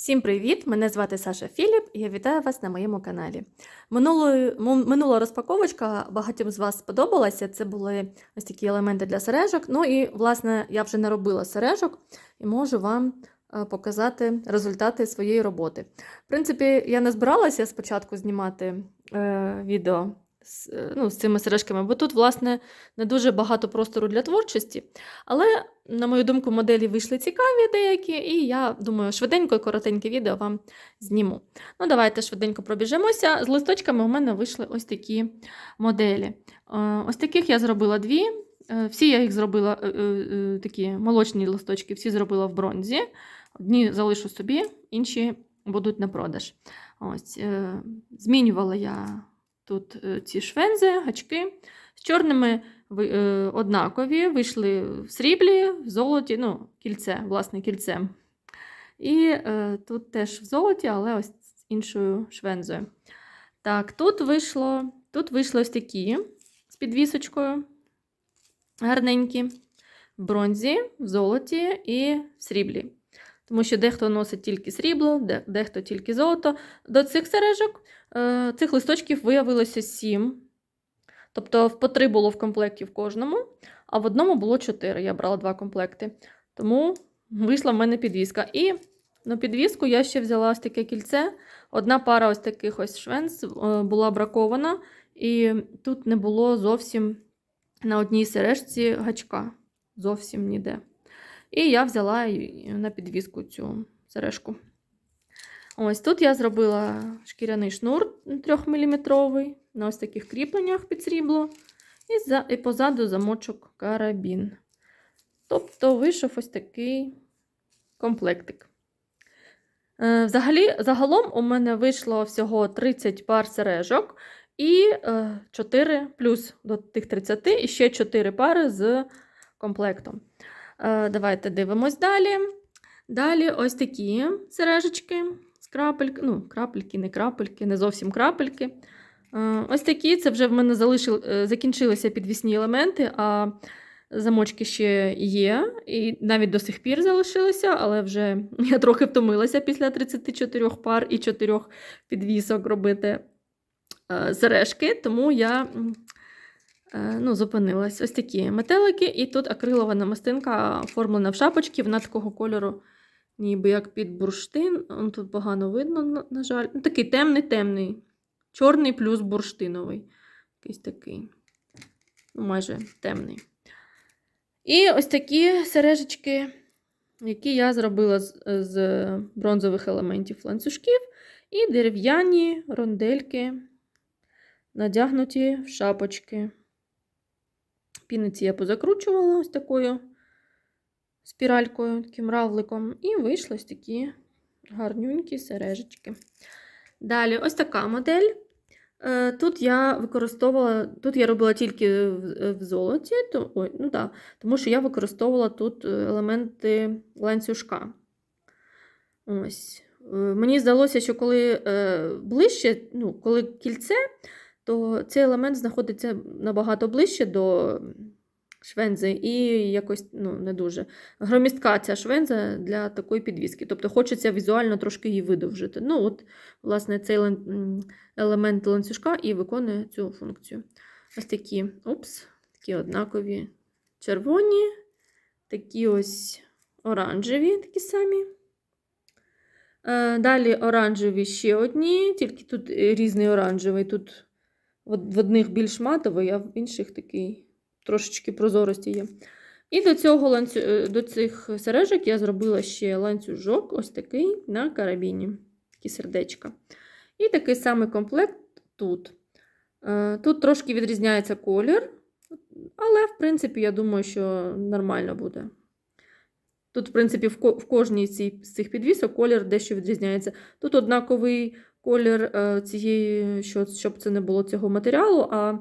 Всім привіт! Мене звати Саша Філіп і я вітаю вас на моєму каналі. Минулої, минула розпаковочка багатьом з вас сподобалася. Це були ось такі елементи для сережок. Ну і, власне, я вже наробила сережок і можу вам е, показати результати своєї роботи. В принципі, я не збиралася спочатку знімати е, відео з, е, ну, з цими сережками, бо тут, власне, не дуже багато простору для творчості. Але, на мою думку, моделі вийшли цікаві деякі, і я думаю, швиденько і коротеньке відео вам зніму. Ну, давайте швиденько пробіжимося. З листочками у мене вийшли ось такі моделі. Е, Ось таких я зробила дві. Е, Всі я їх зробила, такі молочні листочки, всі зробила в бронзі. Одні залишу собі, інші будуть на продаж. Ось, змінювала я тут е, ці швензи, гачки. З чорними е, однакові, вийшли в сріблі, в золоті, ну, кільце, власне, кільце. І е, тут теж в золоті, але ось з іншою швензою. Так, тут вийшло, тут вийшли ось такі з підвісочкою. Гарненькі. В бронзі, в золоті і в сріблі. Тому що дехто носить тільки срібло, дехто тільки золото. До цих сережок е, цих листочків виявилося сім. Тобто по три було в комплекті в кожному, а в одному було чотири. Я брала два комплекти. Тому вийшла в мене підвіска. І на підвіску я ще взяла ось таке кільце. Одна пара ось таких ось швенц е, була бракована, і тут не було зовсім на одній сережці гачка. Зовсім ніде. І я взяла на підвіску цю сережку. Ось тут я зробила шкіряний шнур 3-мм на ось таких кріпленнях під срібло. І, за, і позаду замочок карабін. Тобто вийшов ось такий комплектик. Е, Взагалі, загалом у мене вийшло всього 30 пар сережок і е, 4 плюс до тих 30, і ще 4 пари з комплектом. Е, Давайте дивимось далі. Далі ось такі сережечки з крапельки, ну, крапельки, не крапельки, не зовсім крапельки. Е, Ось такі, це вже в мене залишил, е, закінчилися підвісні елементи, а замочки ще є, і навіть до сих пір залишилися, але вже я трохи втомилася після 34 пар і 4 підвісок робити сережки, тому я ну, зупинилась. Ось такі метелики, і тут акрилова намистинка оформлена в шапочки, вона такого кольору, ніби як під бурштин. Тут погано видно, на жаль. Ну, такий темний-темний. Чорний плюс бурштиновий. Якийсь такий. Ну, майже темний. І ось такі сережечки, які я зробила з, з бронзових елементів ланцюжків, і дерев'яні рондельки, надягнуті в шапочки. Піниці я позакручувала ось такою спіралькою, таким равликом, і вийшли ось такі гарнюнькі сережечки. Далі, ось така модель. Е, Тут я використовувала, тут я робила тільки в, в золоті, то, ой, ну да, тому що я використовувала тут е, елементи ланцюжка. Ось. Е, Мені здалося, що коли е, ближче, ну, коли кільце, то цей елемент знаходиться набагато ближче до швензи і якось ну, не дуже. Громістка ця швенза для такої підвіски. Тобто хочеться візуально трошки її видовжити. Ну, от, власне, цей елемент ланцюжка і виконує цю функцію. Ось такі, опс, такі однакові червоні, такі ось оранжеві, такі самі. Е, Далі оранжеві ще одні, тільки тут різний оранжевий. Тут в одних більш матовий, а в інших такий трошечки прозорості є. І до цього ланцю... е, до цих сережок я зробила ще ланцюжок, ось такий на карабіні, такі сердечка. І такий самий комплект тут. Е, Тут трошки відрізняється колір, але, в принципі, я думаю, що нормально буде. Тут, в принципі, в, кожній з цих підвісок колір дещо відрізняється. Тут однаковий колір е, цієї, що, щоб це не було цього матеріалу, а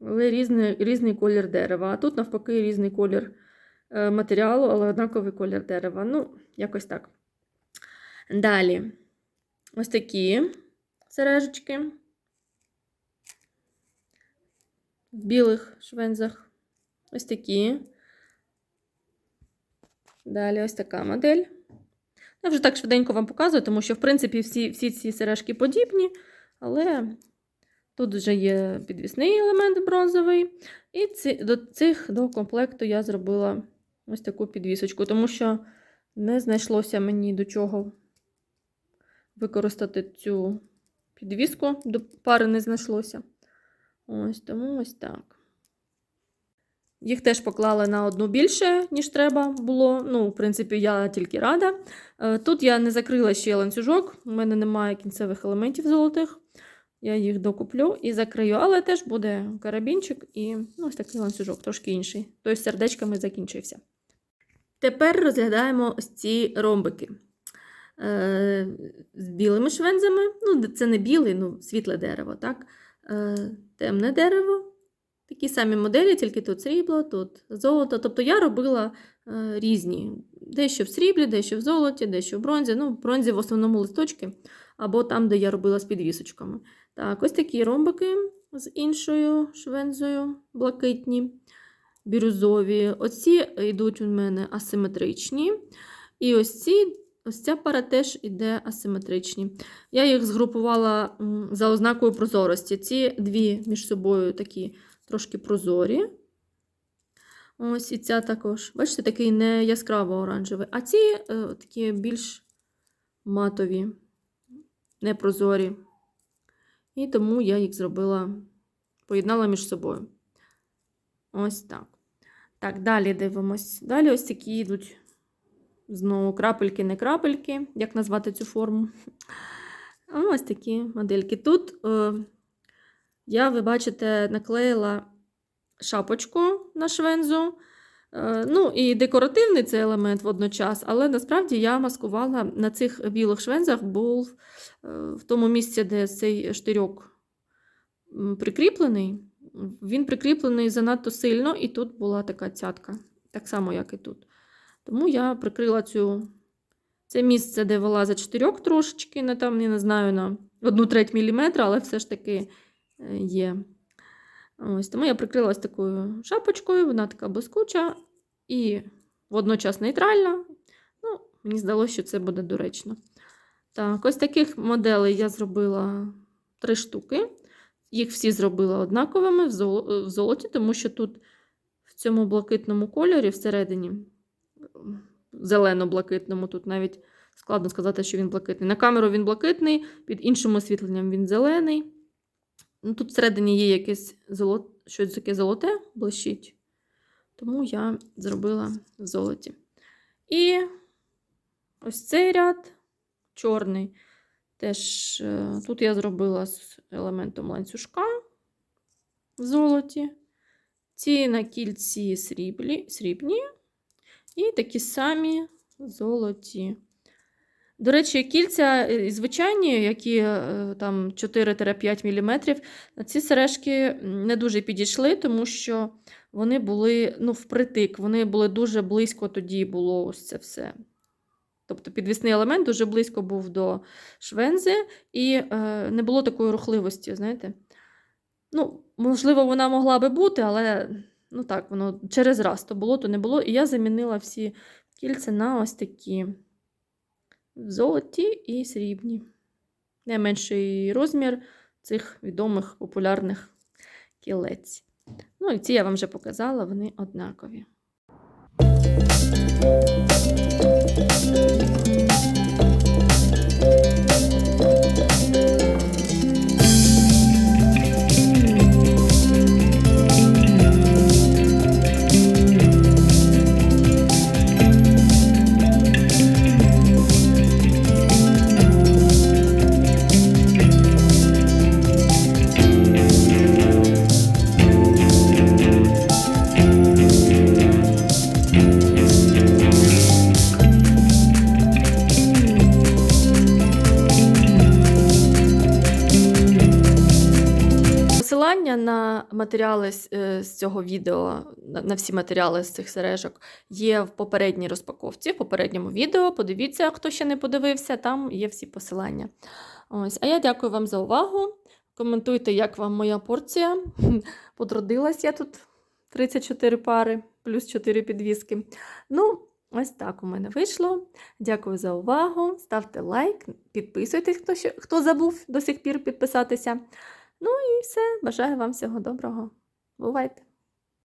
але різний, різний колір дерева. А тут, навпаки, різний колір е, матеріалу, але однаковий колір дерева. Ну, якось так. Далі. Ось такі сережечки. В білих швензах. Ось такі. Далі ось така модель. Я вже так швиденько вам показую, тому що, в принципі, всі, всі ці сережки подібні, але тут вже є підвісний елемент бронзовий. І ці, до цих до комплекту я зробила ось таку підвісочку, тому що не знайшлося мені до чого використати цю підвіску, до пари не знайшлося. Ось тому ось так. Їх теж поклали на одну більше, ніж треба було. Ну, в принципі, я тільки рада. Е, Тут я не закрила ще ланцюжок, у мене немає кінцевих елементів золотих. Я їх докуплю і закрию, але теж буде карабінчик і ну, ось такий ланцюжок, трошки інший. З сердечками закінчився. Тепер розглядаємо ось ці ромбики е, з білими швензами. Ну, це не білий, ну, світле дерево, так? Е, темне дерево. Такі самі моделі, тільки тут срібло, тут золото. Тобто я робила е, різні. Дещо в сріблі, дещо в золоті, дещо в бронзі. Ну, в бронзі в основному листочки, або там, де я робила з підвісочками. Так, ось такі ромбики з іншою швензою, блакитні, бірюзові. Оці йдуть у мене асиметричні. І ось ці. Ось ця пара теж іде асиметричні. Я їх згрупувала за ознакою прозорості. Ці дві між собою такі трошки прозорі. Ось і ця також. Бачите, такий не яскраво оранжевий. А ці е, такі більш матові, непрозорі. І тому я їх зробила, поєднала між собою. Ось так. Так, далі дивимось. Далі ось такі йдуть знову крапельки, не крапельки. Як назвати цю форму? Ось такі модельки. Тут е, я, ви бачите, наклеїла шапочку на швензу. Е, Ну, і декоративний цей елемент водночас, але насправді я маскувала на цих білих швензах був е, в тому місці, де цей штирьок прикріплений. Він прикріплений занадто сильно, і тут була така цятка, так само, як і тут. Тому я прикрила цю, це місце, де вилазить штирьок трошечки, на там, я не знаю, на 1 треть міліметра, але все ж таки є. Ось, тому я прикрила такою шапочкою, вона така блискуча і водночас нейтральна. Ну, Мені здалося, що це буде доречно. Так, ось таких моделей я зробила три штуки. Їх всі зробила однаковими в золоті, тому що тут в цьому блакитному кольорі всередині, зелено-блакитному, тут навіть складно сказати, що він блакитний. На камеру він блакитний, під іншим освітленням він зелений. Ну, Тут всередині є якесь золо... щось таке золоте блищить. Тому я зробила в золоті. І ось цей ряд чорний. Теж е, тут я зробила з елементом ланцюжка в золоті. Ці на кільці сріблі, срібні. І такі самі золоті. До речі, кільця е, звичайні, які е, там 4-5 мм, ці сережки не дуже підійшли, тому що вони були ну, впритик, вони були дуже близько тоді було ось це все. Тобто підвісний елемент дуже близько був до швензи, і е, не було такої рухливості, знаєте. Ну, можливо, вона могла би бути, але ну так, воно через раз то було, то не було. І я замінила всі кільця на ось такі золоті і срібні. Найменший розмір цих відомих популярних кілець. Ну, і ці я вам вже показала, вони однакові. Посилання на матеріали з, е, цього відео, на, всі матеріали з цих сережок, є в попередній розпаковці, в попередньому відео. Подивіться, хто ще не подивився, там є всі посилання. Ось. А я дякую вам за увагу. Коментуйте, як вам моя порція. Потрудилась я тут 34 пари, плюс 4 підвіски. Ну, Ось так у мене вийшло. Дякую за увагу. Ставте лайк, підписуйтесь, хто, хто забув до сих пір підписатися. Ну і все. Бажаю вам всього доброго. Бувайте!